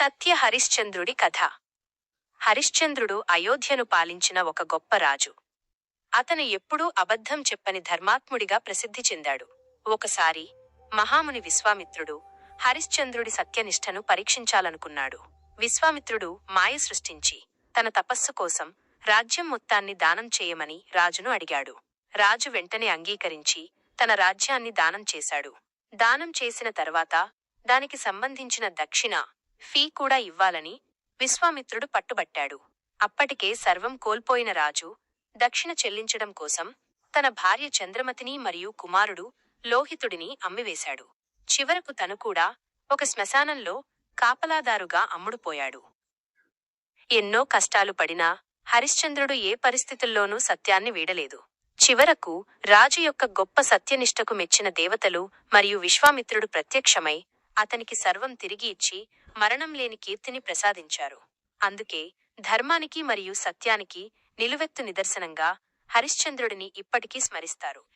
సత్య హరిశ్చంద్రుడి కథ. హరిశ్చంద్రుడు అయోధ్యను పాలించిన ఒక గొప్ప రాజు. అతను ఎప్పుడూ అబద్ధం చెప్పని ధర్మాత్ముడిగా ప్రసిద్ధి చెందాడు. ఒకసారి మహాముని విశ్వామిత్రుడు హరిశ్చంద్రుడి సత్యనిష్టను పరీక్షించాలనుకున్నాడు. విశ్వామిత్రుడు మాయ సృష్టించి తన తపస్సు కోసం రాజ్యం మొత్తాన్ని దానం చేయమని రాజును అడిగాడు. రాజు వెంటనే అంగీకరించి తన రాజ్యాన్ని దానం చేశాడు. దానం చేసిన తర్వాత దానికి సంబంధించిన దక్షిణ ఫీ కూడా ఇవ్వాలని విశ్వామిత్రుడు పట్టుబట్టాడు. అప్పటికే సర్వం కోల్పోయిన రాజు దక్షిణ చెల్లించడం కోసం తన భార్య చంద్రమతిని మరియు కుమారుడు లోహితుడిని అమ్మివేశాడు. చివరకు తను కూడా ఒక శ్మశానంలో కాపలాదారుగా అమ్ముడుపోయాడు. ఎన్నో కష్టాలు పడినా హరిశ్చంద్రుడు ఏ పరిస్థితుల్లోనూ సత్యాన్ని వీడలేదు. చివరకు రాజు యొక్క గొప్ప సత్యనిష్టకు మెచ్చిన దేవతలు మరియు విశ్వామిత్రుడు ప్రత్యక్షమై అతనికి సర్వం తిరిగి ఇచ్చి మరణం లేని కీర్తిని ప్రసాదించారు. అందుకే ధర్మానికి మరియు సత్యానికి నిలువెత్తు నిదర్శనంగా హరిశ్చంద్రుడిని ఇప్పటికీ స్మరిస్తారు.